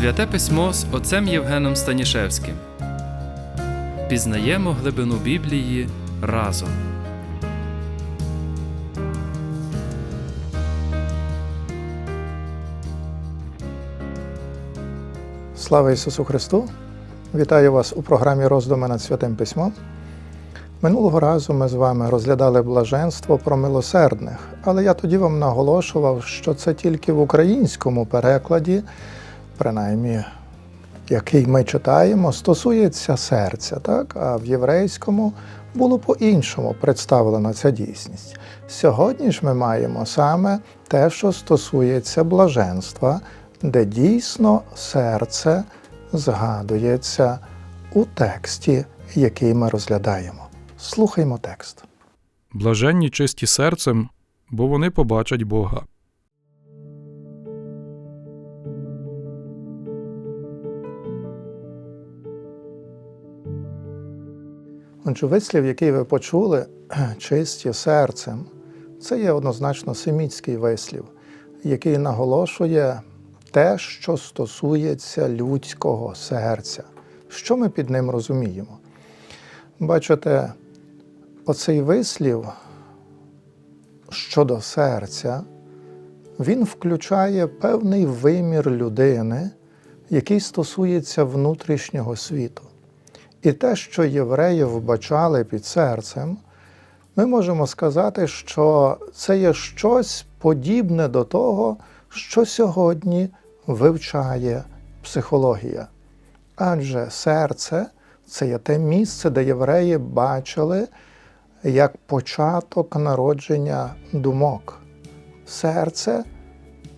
Святе письмо з отцем Євгеном Станішевським. Пізнаємо глибину Біблії разом. Слава Ісусу Христу! Вітаю вас у програмі роздуми над Святим Письмом. Минулого разу ми з вами розглядали блаженство про милосердних, але я тоді вам наголошував, що це тільки в українському перекладі, принаймні, який ми читаємо, стосується серця, так? а в єврейському було по-іншому представлена ця дійсність. Сьогодні ж ми маємо саме те, що стосується блаженства, де дійсно серце згадується у тексті, який ми розглядаємо. Слухаймо текст. Блаженні чисті серцем, бо вони побачать Бога. Отже, вислів, який ви почули, чисті серцем, це є однозначно семітський вислів, який наголошує те, що стосується людського серця. Що ми під ним розуміємо? Бачите, оцей вислів щодо серця, він включає певний вимір людини, який стосується внутрішнього світу. І те, що євреї вбачали під серцем, ми можемо сказати, що це є щось подібне до того, що сьогодні вивчає психологія. Адже серце це є те місце, де євреї бачили як початок народження думок. Серце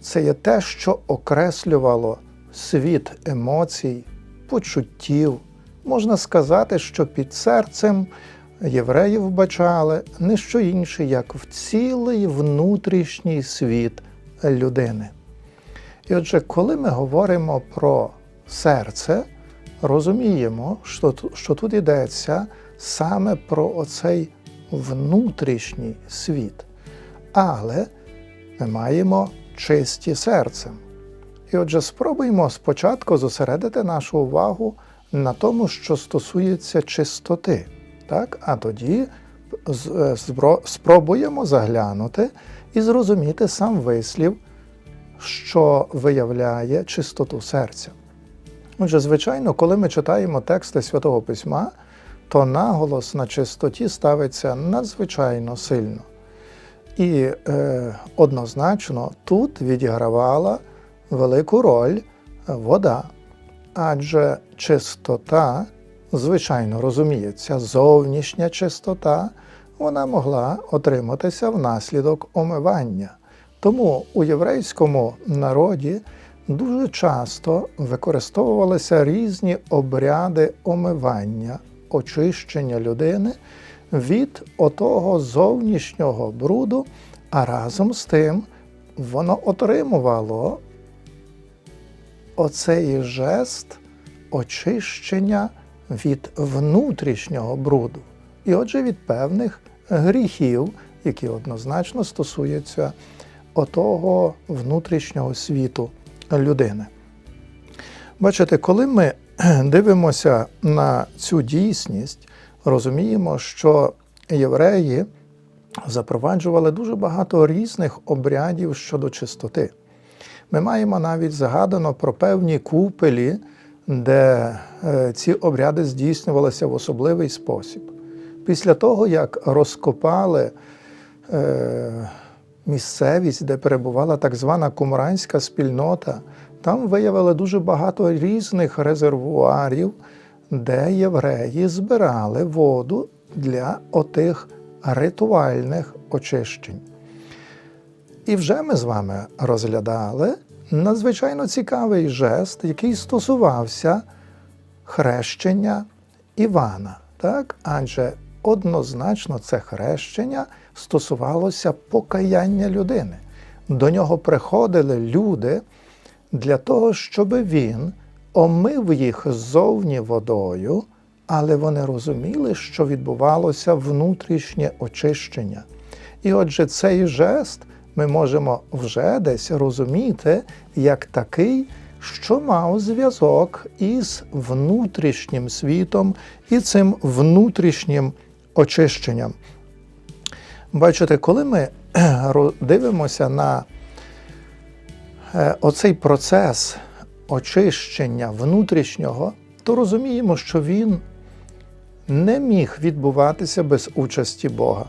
це є те, що окреслювало світ емоцій, почуттів. Можна сказати, що під серцем євреї вбачали не що інше, як в цілий внутрішній світ людини. І отже, коли ми говоримо про серце, розуміємо, що, що тут йдеться саме про оцей внутрішній світ. Але ми маємо чисті серцем. І отже, спробуємо спочатку зосередити нашу увагу на тому, що стосується чистоти. Так? А тоді спробуємо заглянути і зрозуміти сам вислів, що виявляє чистоту серця. Отже, звичайно, коли ми читаємо тексти Святого Письма, то наголос на чистоті ставиться надзвичайно сильно. І е, однозначно тут відігравала велику роль вода. Адже чистота, звичайно, розуміється, зовнішня чистота, вона могла отриматися внаслідок омивання. Тому у єврейському народі дуже часто використовувалися різні обряди омивання, очищення людини від отого зовнішнього бруду, а разом з тим воно отримувало оцей жест очищення від внутрішнього бруду, і отже від певних гріхів, які однозначно стосуються отого внутрішнього світу людини. Бачите, коли ми дивимося на цю дійсність, розуміємо, що євреї запроваджували дуже багато різних обрядів щодо чистоти. Ми маємо навіть згадано про певні купелі, де ці обряди здійснювалися в особливий спосіб. Після того, як розкопали місцевість, де перебувала так звана кумранська спільнота, там виявили дуже багато різних резервуарів, де євреї збирали воду для отих ритуальних очищень. І вже ми з вами розглядали надзвичайно цікавий жест, який стосувався хрещення Івана. Так? Адже однозначно це хрещення стосувалося покаяння людини. До нього приходили люди для того, щоб він омив їх ззовні водою, але вони розуміли, що відбувалося внутрішнє очищення. І отже, цей жест ми можемо вже десь розуміти як такий, що мав зв'язок із внутрішнім світом і цим внутрішнім очищенням. Бачите, коли ми дивимося на е, оцей процес очищення внутрішнього, то розуміємо, що він не міг відбуватися без участі Бога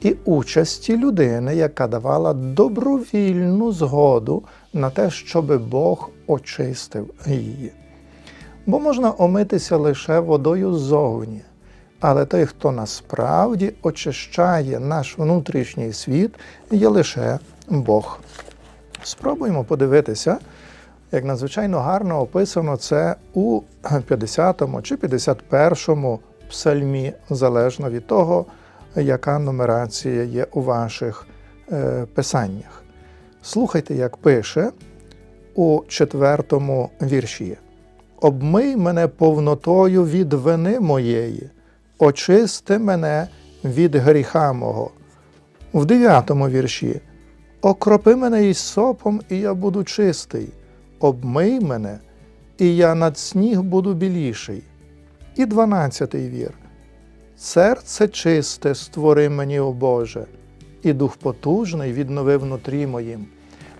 і участі людини, яка давала добровільну згоду на те, щоб Бог очистив її. Бо можна омитися лише водою ззовні, але той, хто насправді очищає наш внутрішній світ, є лише Бог. Спробуємо подивитися, як надзвичайно гарно описано це у 50 чи 51 псальмі, залежно від того, яка нумерація є у ваших е, писаннях. Слухайте, як пише у четвертому вірші: Обмий мене повнотою від вини моєї, очисти мене від гріха мого. В дев'ятому вірші Окропи мене із сопом, і я буду чистий, обмий мене, і я над сніг буду біліший. І дванадцятий вір. Серце чисте створи мені, о Боже, і дух потужний віднови внутрі моїм.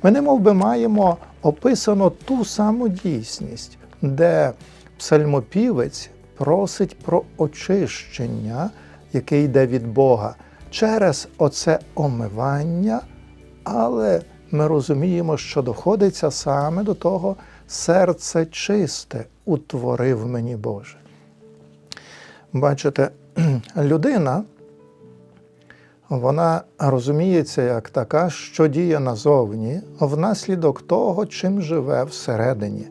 Ми немов би маємо описано ту саму дійсність, де псальмопівець просить про очищення, яке йде від Бога, через оце омивання, але ми розуміємо, що доходиться саме до того серце чисте утворив мені Боже. Бачите, людина, вона розуміється як така, що діє назовні, внаслідок того, чим живе всередині.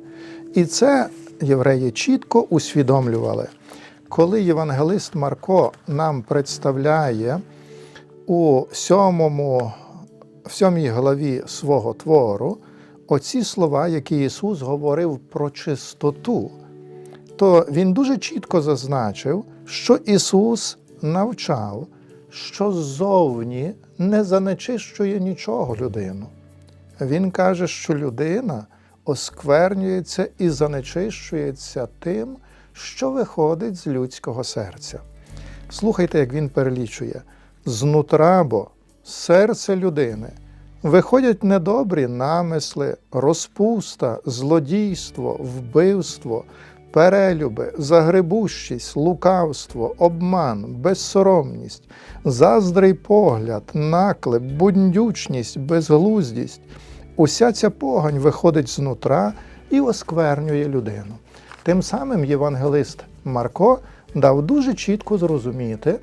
І це євреї чітко усвідомлювали. Коли євангелист Марко нам представляє у сьомому, в сьомій главі свого твору оці слова, які Ісус говорив про чистоту, то Він дуже чітко зазначив, що Ісус навчав, що ззовні не занечищує нічого людину. Він каже, що людина осквернюється і занечищується тим, що виходить з людського серця. Слухайте, як він перелічує: знутра бо серце людини виходять недобрі намисли, розпуста, злодійство, вбивство, перелюби, загребущість, лукавство, обман, безсоромність, заздрий погляд, наклеп, бундючність, безглуздість. Уся ця погань виходить знутра і осквернює людину. Тим самим євангелист Марко дав дуже чітко зрозуміти,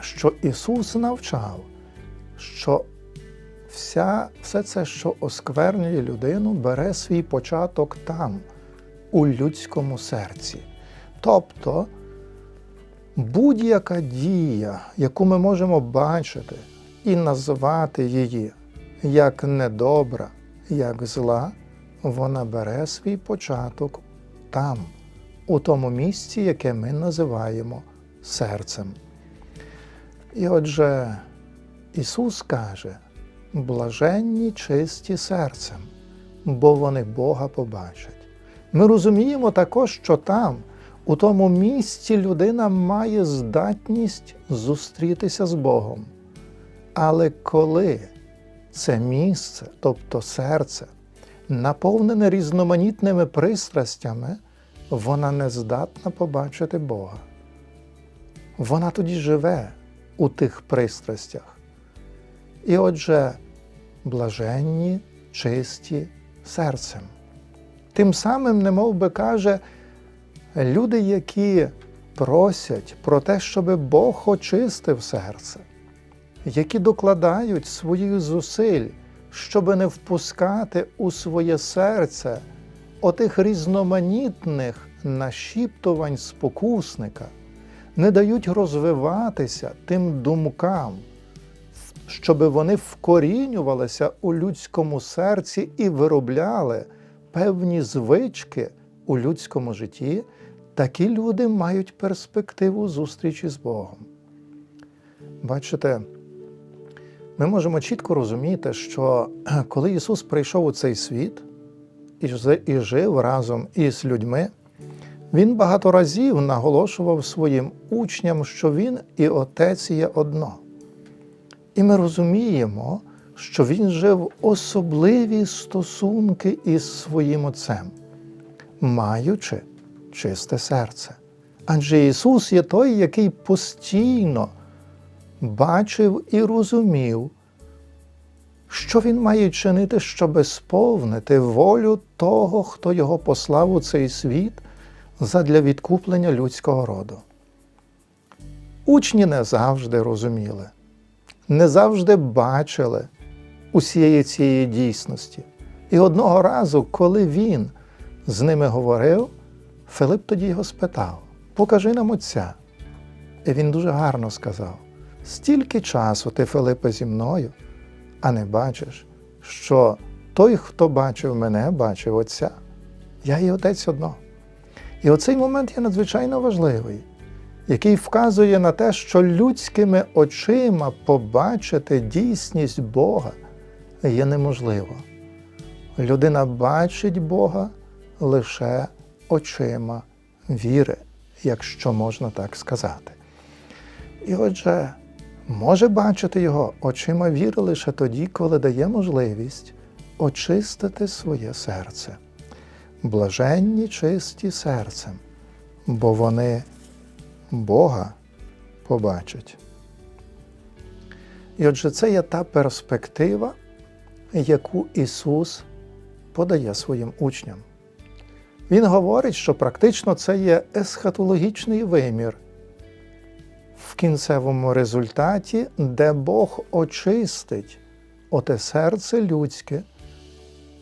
що Ісус навчав, що вся, все це, що осквернює людину, бере свій початок там, у людському серці. Тобто будь-яка дія, яку ми можемо бачити і називати її як недобра, як зла, вона бере свій початок там, у тому місці, яке ми називаємо серцем. І отже, Ісус каже, блаженні чисті серцем, бо вони Бога побачать. Ми розуміємо також, що там, у тому місці, людина має здатність зустрітися з Богом. Але коли це місце, тобто серце, наповнене різноманітними пристрастями, вона не здатна побачити Бога. Вона тоді живе у тих пристрастях. І отже, блаженні, чисті серцем. Тим самим, немов би каже, люди, які просять про те, щоб Бог очистив серце, які докладають своїх зусиль, щоб не впускати у своє серце отих різноманітних нашіптувань спокусника, не дають розвиватися тим думкам, щоб вони вкорінювалися у людському серці і виробляли певні звички у людському житті, такі люди мають перспективу зустрічі з Богом. Бачите, ми можемо чітко розуміти, що коли Ісус прийшов у цей світ, і жив разом із людьми, він багато разів наголошував своїм учням, що він і Отець є одно. І ми розуміємо, що він жив особливі стосунки із своїм Отцем, маючи чисте серце. Адже Ісус є той, який постійно бачив і розумів, що Він має чинити, щоб сповнити волю того, хто його послав у цей світ задля відкуплення людського роду. Учні не завжди розуміли, не завжди бачили усієї цієї дійсності. І одного разу, коли він з ними говорив, Филип тоді його спитав: Покажи нам Отця. І він дуже гарно сказав: стільки часу ти, Филипе, зі мною, а не бачиш, що той, хто бачив мене, бачив Отця. Я і Отець одно. І оцей момент є надзвичайно важливий, який вказує на те, що людськими очима побачити дійсність Бога є неможливо. Людина бачить Бога лише очима віри, якщо можна так сказати. І отже, може бачити його очима віри лише тоді, коли дає можливість очистити своє серце. Блаженні чисті серцем, бо вони Бога побачать. І отже, це є та перспектива, яку Ісус подає своїм учням. Він говорить, що практично це є есхатологічний вимір в кінцевому результаті, де Бог очистить оте серце людське,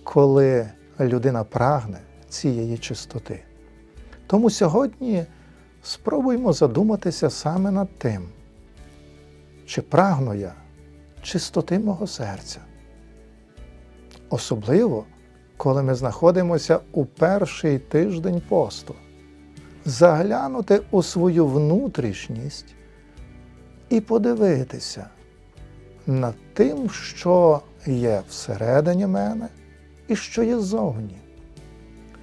коли людина прагне цієї чистоти. Тому сьогодні спробуймо задуматися саме над тим, чи прагну я чистоти мого серця. Особливо, коли ми знаходимося у перший тиждень посту, заглянути у свою внутрішність і подивитися над тим, що є всередині мене і що є ззовні.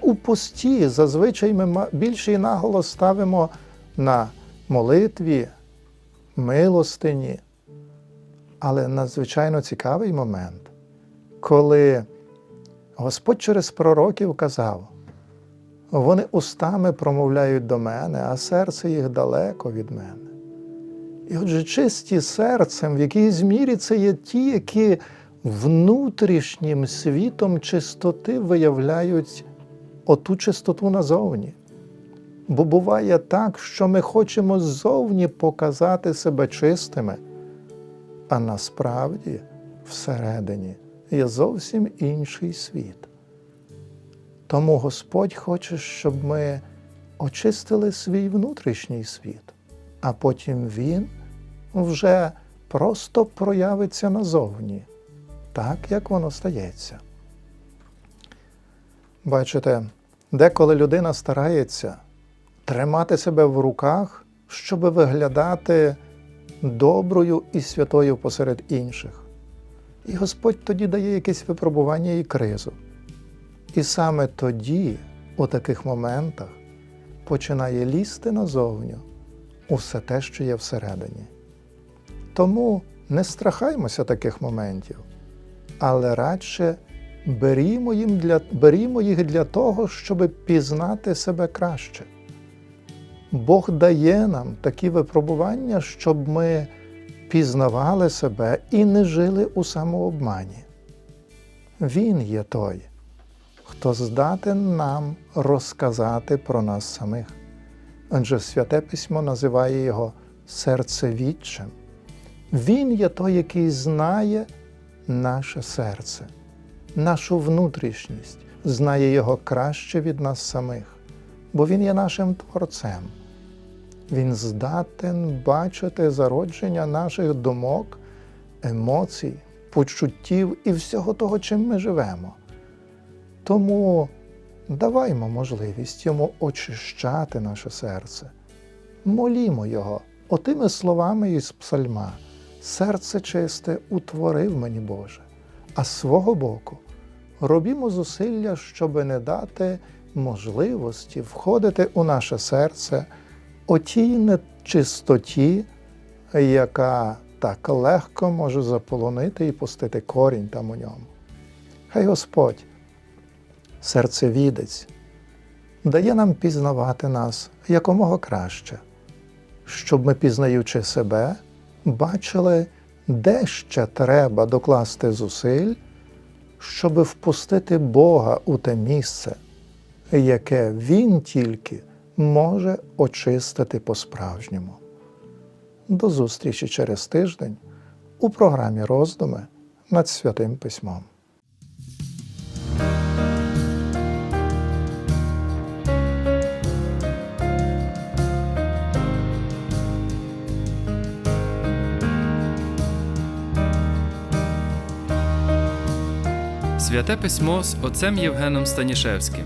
У пості зазвичай ми більший наголос ставимо на молитві, милостині. Але надзвичайно цікавий момент, коли Господь через пророків казав, вони устами промовляють до мене, а серце їх далеко від мене. І отже, чисті серцем, в якійсь мірі це є ті, які внутрішнім світом чистоти виявляють оту чистоту назовні. Бо буває так, що ми хочемо ззовні показати себе чистими, а насправді всередині є зовсім інший світ. Тому Господь хоче, щоб ми очистили свій внутрішній світ, а потім Він вже просто проявиться назовні, так як воно стається. Бачите, деколи людина старається тримати себе в руках, щоб виглядати доброю і святою посеред інших. І Господь тоді дає якесь випробування і кризу. І саме тоді, у таких моментах, починає лізти назовню усе те, що є всередині. Тому не страхаймося таких моментів, але радше берімо, їм для, берімо їх для того, щоб пізнати себе краще. Бог дає нам такі випробування, щоб ми пізнавали себе і не жили у самообмані. Він є той, хто здатен нам розказати про нас самих. Адже Святе Письмо називає його серцевідчим. Він є той, який знає наше серце, нашу внутрішність, знає його краще від нас самих, бо Він є нашим Творцем. Він здатен бачити зародження наших думок, емоцій, почуттів і всього того, чим ми живемо. Тому даваймо можливість йому очищати наше серце, молімо Його отими словами із псальма. Серце чисте утворив мені Боже, а свого боку робімо зусилля, щоб не дати можливості входити у наше серце отій нечистоті, яка так легко може заполонити і пустити корінь там у ньому. Хай Господь, серцевідець, дає нам пізнавати нас якомога краще, щоб ми, пізнаючи себе, бачили, де ще треба докласти зусиль, щоб впустити Бога у те місце, яке Він тільки може очистити по-справжньому. До зустрічі через тиждень у програмі Роздуми над Святим Письмом. Святе письмо з отцем Євгеном Станішевським.